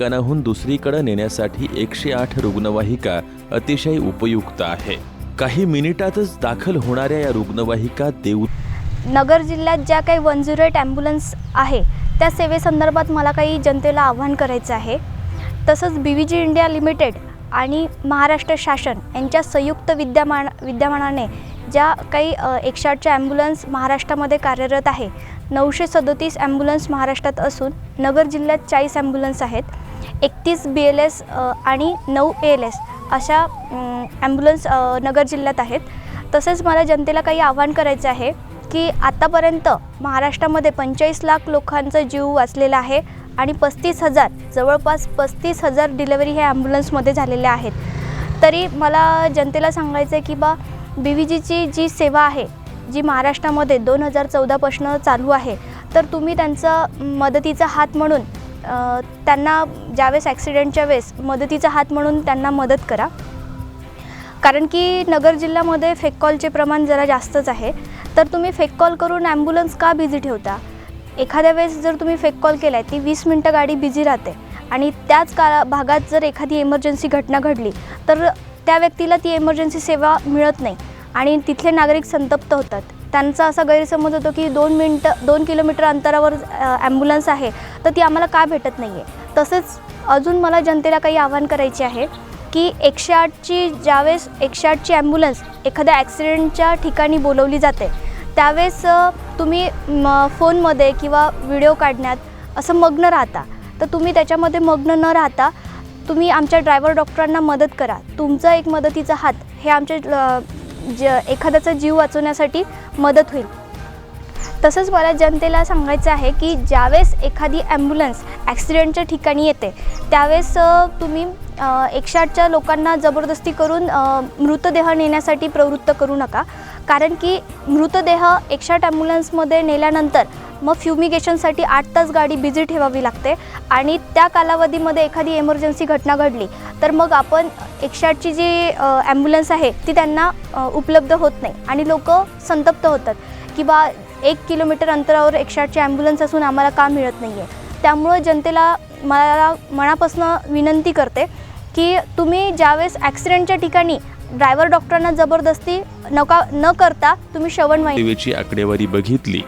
कणाहून दुसरीकडे नेण्यासाठी एकशे आठ रुग्णवाहिका अतिशय उपयुक्त आहे. काही मिनिटातच दाखल होणाऱ्या या रुग्णवाहिका देऊ नगर जिल्ह्यात ज्या काही वन झिरो एट ॲम्ब्युलन्स आहे त्या सेवेसंदर्भात मला काही जनतेला आव्हान करायचं आहे. तसंच B V G India limited आणि महाराष्ट्र शासन यांच्या संयुक्त विद्यमान विद्यमानाने ज्या काही एकशे आठच्या ॲम्ब्युलन्स महाराष्ट्रामध्ये कार्यरत आहे नऊशे सदोतीस ॲम्ब्युलन्स महाराष्ट्रात असून नगर जिल्ह्यात चाळीस ॲम्ब्युलन्स आहेत. एकतीस बी एल एस आणि नऊ ए एल एस अशा ॲम्ब्युलन्स नगर जिल्ह्यात आहेत. तसेच मला जनतेला काही आव्हान करायचं आहे की आत्तापर्यंत महाराष्ट्रामध्ये पंचेचाळीस लाख लोकांचा जीव वाचलेला आहे आणि पस्तीस हजार जवळपास पस्तीस हजार डिलेवरी ह्या ॲम्ब्युलन्समध्ये झालेल्या आहेत. तरी मला जनतेला सांगायचं आहे की बा बी व्ही जीची जी सेवा आहे जी महाराष्ट्रामध्ये दोन हजार चौदापासून चालू आहे तर तुम्ही त्यांचा मदतीचा हात म्हणून त्यांना ज्यावेळेस ॲक्सिडेंटच्या वेळेस मदतीचा हात म्हणून त्यांना मदत करा. कारण की नगर जिल्ह्यामध्ये फेक कॉलचे प्रमाण जरा जास्तच आहे. तर तुम्ही फेक कॉल करून ॲम्ब्युलन्स का बिझी ठेवता? एखाद्या वेळेस जर तुम्ही फेक कॉल केला आहे ती वीस मिनटं गाडी बिझी राहते. आणि त्याच काळा भागात जर एखादी इमर्जन्सी घटना घडली तर त्या व्यक्तीला ती इमर्जन्सी सेवा मिळत नाही. आणि तिथले नागरिक संतप्त होतात. त्यांचा असा गैरसमज होतो की दोन मिनटं दोन किलोमीटर अंतरावर ॲम्ब्युलन्स आहे तर ती आम्हाला का भेटत नाही आहे तसेच अजून मला जनतेला काही आवाहन करायचे आहे की एकशे आठची ज्यावेळेस एकशे आठची ॲम्ब्युलन्स एखाद्या ॲक्सिडेंटच्या ठिकाणी बोलवली जाते त्यावेळेस तुम्ही म फोनमध्ये किंवा व्हिडिओ काढण्यात असं मग्न राहता. तर तुम्ही त्याच्यामध्ये मग्न न राहता तुम्ही आमच्या ड्रायव्हर डॉक्टरांना मदत करा. तुमचा एक मदतीचा हात हे आमच्या ज एखाद्याचा जीव वाचवण्यासाठी मदत होईल. तसंच मला जनतेला सांगायचं आहे की ज्यावेळेस एखादी ॲम्ब्युलन्स ॲक्सिडेंटच्या ठिकाणी येते त्यावेळेस तुम्ही एकशे आठच्या लोकांना जबरदस्ती करून मृतदेह नेण्यासाठी प्रवृत्त करू नका. कारण की मृतदेह एकशाट ॲम्ब्युलन्समध्ये नेल्यानंतर मग फ्युमिगेशनसाठी आठ तास गाडी बिझी ठेवावी लागते. आणि त्या कालावधीमध्ये एखादी एमर्जन्सी घटना घडली तर मग आपण एकशाटची जी ॲम्ब्युलन्स आहे ती त्यांना उपलब्ध होत नाही. आणि लोक संतप्त होतात की बा एक किलोमीटर अंतरावर एकशे ॲम्ब्युलन्स असून आम्हाला का मिळत नाही आहे त्यामुळं जनतेला मला मनापासून विनंती करते की तुम्ही ज्यावेळेस ॲक्सिडेंटच्या ठिकाणी ड्रायव्हर डॉक्टरांना जबरदस्ती नका न करता तुम्ही श्रवण सेवेची आकडेवारी बघितली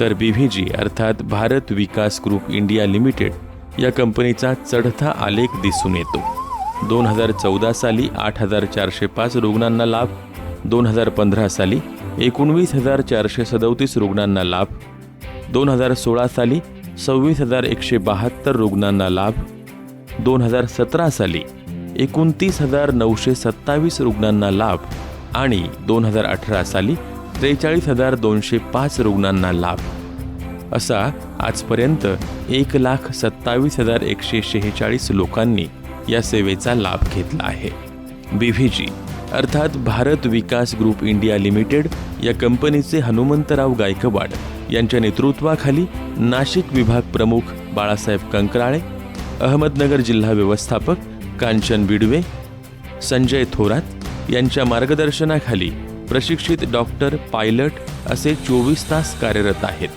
तर बीव्हीजी अर्थात Bharat Vikas group India limited या कंपनीचा चढता आलेख दिसून येतो. दोन हजार चौदा साली आठ हजार चारशे पाच रुग्णांना लाभ दोन हजार पंधरा साली एकोणवीस हजार चारशे सदोतीस रुग्णांना लाभ दोन हजार सोळा साली सव्वीस हजार एकशे बहात्तर रुग्णांना लाभ दोन हजार सतरा साली एकोणतीस हजार नऊशे सत्तावीस रुग्णांना लाभ आणि दोन हजार अठरा साली त्रेचाळीस हजार दोनशे पाच रुग्णांना लाभ. असा आजपर्यंत एक लाख सत्तावीस हजार एकशे शेहेचाळीस लोकांनी या सेवेचा लाभ घेतला आहे. बी व्ही जी अर्थात Bharat Vikas group India limited या कंपनीचे हनुमंतराव गायकवाड यांच्या नेतृत्वाखाली नाशिक विभाग प्रमुख बाळासाहेब कंकराळे अहमदनगर जिल्हा व्यवस्थापक कांचन बिडवे संजय थोरात यांच्या मार्गदर्शनाखाली प्रशिक्षित डॉक्टर पायलट असे चोवीस तास कार्यरत आहेत.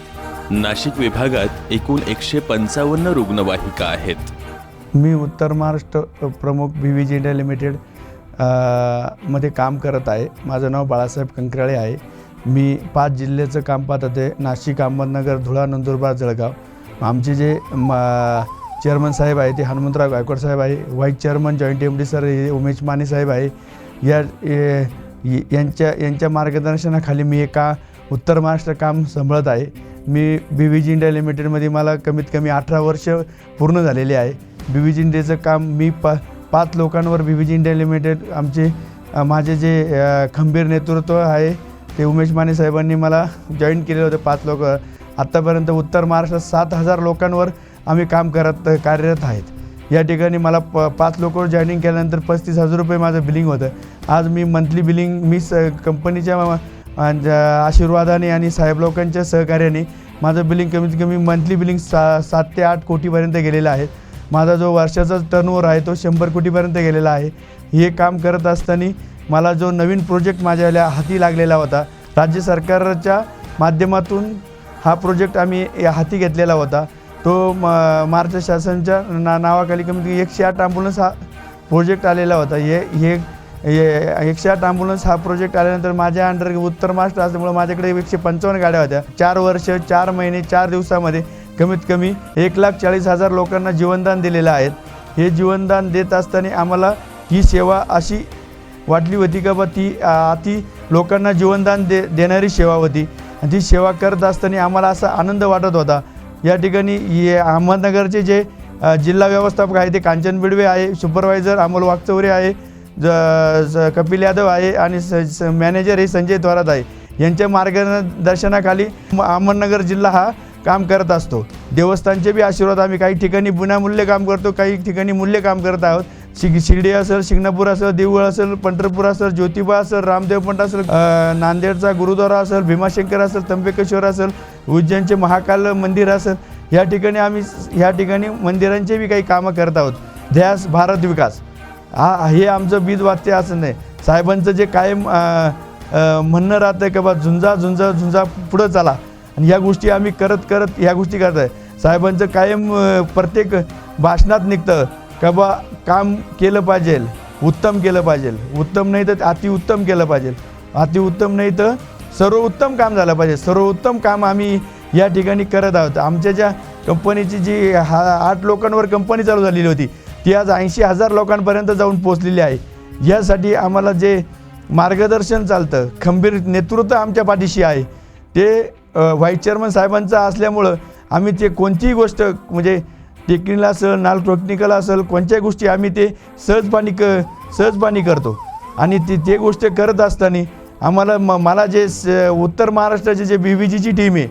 नाशिक विभागात एकूण एकशे पंचावन्न रुग्णवाहिका आहेत. मी उत्तर महाराष्ट्र प्रमुख बी व्ही जी इंडिया लिमिटेडमध्ये काम करत आहे. माझं नाव बाळासाहेब कंकराळे आहे. मी पाच जिल्ह्याचं काम पाहत होते नाशिक अहमदनगर धुळा नंदुरबार जळगाव. आमचे जे म चेअरमन साहेब आहे ते हनुमंतराव गायकवाड साहेब आहे vice chairman joint M D sir हे उमेश माने साहेब आहे. या यांच्या यांच्या मार्गदर्शनाखाली मी एका उत्तर महाराष्ट्र काम सांभाळत आहे. मी बी व्ही जी इंडिया लिमिटेडमध्ये मला कमीत कमी अठरा वर्ष पूर्ण झालेले आहे. बी व्ही जी इंडियाचं काम मी पा पाच लोकांवर B V G India limited आमचे माझे जे खंबीर नेतृत्व आहे ते उमेश माने साहेबांनी मला जॉईन केलेलं होतं पाच लोक. आत्तापर्यंत उत्तर महाराष्ट्रात सात हजार लोकांवर आम्ही काम करत कार्यरत आहेत. या ठिकाणी मला प पाच लोक जॉईनिंग केल्यानंतर पस्तीस हजार रुपये माझं बिलिंग होतं. आज मी मंथली बिलिंग मी स कंपनीच्या आशीर्वादाने आणि साहेब लोकांच्या सहकार्याने माझं बिलिंग कमीत कमी मंथली बिलिंग सा सात ते आठ कोटीपर्यंत गेलेलं आहे. माझा जो वर्षाचा टर्नओव्हर आहे तो शंभर कोटीपर्यंत गेलेला आहे. हे काम करत असताना मला जो नवीन प्रोजेक्ट माझ्या हाती लागलेला होता राज्य सरकारच्या माध्यमातून हा प्रोजेक्ट आम्ही या हाती घेतलेला होता. तो म महाराष्ट्र शासनाच्या ना नावाखाली कमीत कमी एकशे आठ ॲम्ब्युलन्स हा प्रोजेक्ट आलेला होता. हे हे एकशे आठ ॲम्ब्युलन्स हा प्रोजेक्ट आल्यानंतर माझ्या अंडर उत्तर महाराष्ट्र असल्यामुळे माझ्याकडे एकशे पंचावन्न गाड्या होत्या. चार वर्ष चार महिने चार दिवसामध्ये कमीत कमी एक लाख चाळीस हजार लोकांना जीवनदान दिलेलं आहे. हे जीवनदान देत असताना आम्हाला ही सेवा अशी वाटली होती का बा ती ती लोकांना जीवनदान दे देणारी सेवा होती. आणि ती सेवा करत असताना आम्हाला असा आनंद वाटत होता. या ठिकाणी हे अहमदनगरचे जे जिल्हा व्यवस्थापक आहे ते कांचन बिडवे आहे सुपरवायझर अमोल वागचौरे आहे ज कपिल यादव आहे आणि स स- मॅनेजर हे संजय थोरात आहे. यांच्या मार्गदर्शनाखाली म- अहमदनगर जिल्हा हा काम करत असतो. देवस्थानचे बी आशीर्वाद आम्ही काही ठिकाणी विनामूल्य काम करतो काही ठिकाणी मूल्य काम करत आहोत. शिग शिर्डी असेल शिंगणापूर असेल देऊळ असेल पंढरपूर असेल ज्योतिबा असेल रामदेव पंट असेल नांदेडचा गुरुद्वारा असेल भीमाशंकर असेल त्र्यंबकेश्वर असेल उज्जैनचे महाकाल मंदिर असेल या ठिकाणी आम्ही ह्या या ठिकाणी मंदिरांचे बी काही कामं करत आहोत. ध्यास भारत विकास. हा हे आमचं बीज वाक्य असं नाही. साहेबांचं जे कायम म्हणणं राहतं की बा झुंजा झुंजा झुंजा पुढं चला. आणि ह्या गोष्टी आम्ही करत करत ह्या गोष्टी करत आहे साहेबांचं कायम प्रत्येक भाषणात निघतं. का बा काम केलं पाहिजे. उत्तम केलं पाहिजे. उत्तम नाही तर अतिउत्तम केलं पाहिजे. अतिउत्तम नाही तर सर्वोत्तम काम झालं पाहिजे. सर्वोत्तम काम आम्ही या ठिकाणी करत आहोत. आमच्या ज्या कंपनीची जी हा आठ लोकांवर कंपनी चालू झालेली होती ती आज ऐंशी हजार लोकांपर्यंत जाऊन पोचलेली आहे. यासाठी आम्हाला जे मार्गदर्शन चालतं खंबीर नेतृत्व आमच्या पाठीशी आहे. ते व्हाईस चेअरमन साहेबांचं असल्यामुळं आम्ही ते कोणतीही गोष्ट म्हणजे टेक्निकल असेल नाल टेक्निकल असेल कोणत्याही गोष्टी आम्ही ते सहजपाणी क सहजपाणी करतो. आणि ती ते गोष्ट करत असताना आम्हाला म मला जे स उत्तर महाराष्ट्राची जे बी व्ही जीची टीम आहे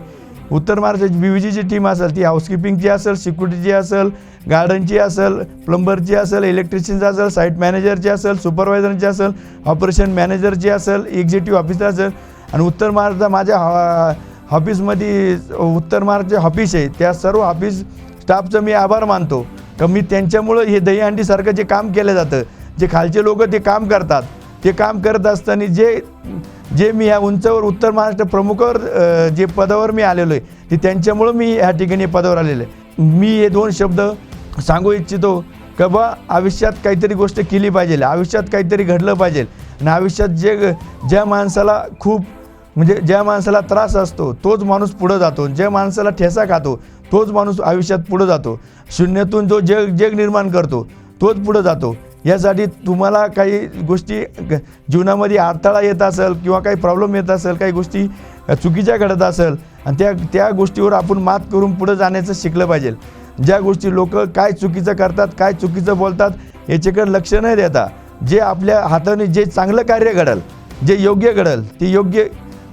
उत्तर महाराष्ट्राची बी व्ही जीची टीम असेल ती हाऊसकीपिंगची असेल सिक्युरिटीची असेल गार्डनची असेल प्लंबरची असेल इलेक्ट्रिशियनची असेल साईट मॅनेजरची असेल सुपरवायझरची असेल ऑपरेशन मॅनेजरची असेल एक्झिक्युटिव्ह ऑफिसर असेल. आणि उत्तर महाराष्ट्र माझ्या हॉ- ऑफिसमध्ये उत्तर महाराष्ट्र ऑफिस आहे त्या सर्व ऑफिस स्टाफचं मी आभार मानतो. का मी त्यांच्यामुळं हे दहीहंडीसारखं जे काम केलं जातं जे खालचे लोक ते काम करतात ते काम करत असताना जे जे मी ह्या उंचावर उत्तर महाराष्ट्र प्रमुखावर जे पदावर मी आलेलो आहे ते त्यांच्यामुळं मी ह्या ठिकाणी पदावर आलेलो आहे. मी हे दोन शब्द सांगू इच्छितो का बा आयुष्यात काहीतरी गोष्ट केली पाहिजे आयुष्यात काहीतरी घडलं पाहिजे. आणि आयुष्यात जे ज्या माणसाला खूप म्हणजे ज्या माणसाला त्रास असतो तोच माणूस पुढं जातो. ज्या माणसाला ठेसा खातो तोच माणूस आयुष्यात पुढं जातो. शून्यातून जो जग जग निर्माण करतो तोच पुढं जातो. यासाठी तुम्हाला काही गोष्टी ग- जीवनामध्ये अडथळा येत असेल किंवा काही प्रॉब्लेम येत असेल काही गोष्टी चुकीच्या घडत असेल आणि त्या त्या गोष्टीवर आपण मात करून पुढं जाण्याचं शिकलं पाहिजे. ज्या गोष्टी लोक काय चुकीचं करतात काय चुकीचं बोलतात याच्याकडे लक्ष नाही देता. जे आपल्या हाताने जे चांगलं कार्य घडल जे योग्य घडल ते योग्य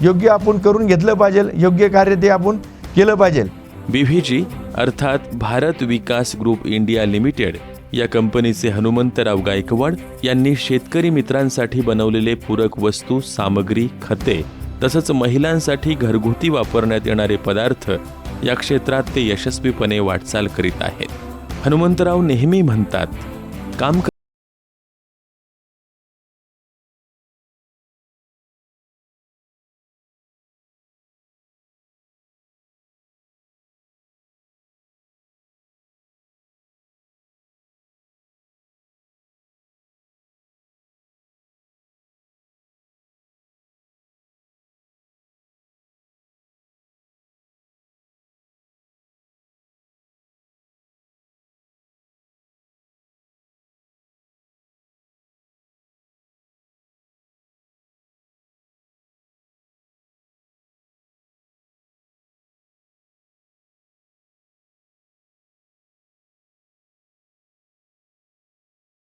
योग्य आपण करून घेतलं पाहिजे योग्य कार्य ते आपण केलं पाहिजे. बीव्हीजी अर्थात Bharat Vikas group India limited या कंपनीचे हनुमंतराव गायकवाड यांनी शेतकरी मित्रांसाठी बनवलेले पूरक वस्तू सामग्री खते तसंच महिलांसाठी घरगुती वापरण्यात येणारे पदार्थ या क्षेत्रात ते यशस्वीपणे वाटचाल करीत आहेत. हनुमंतराव नेहमी म्हणतात काम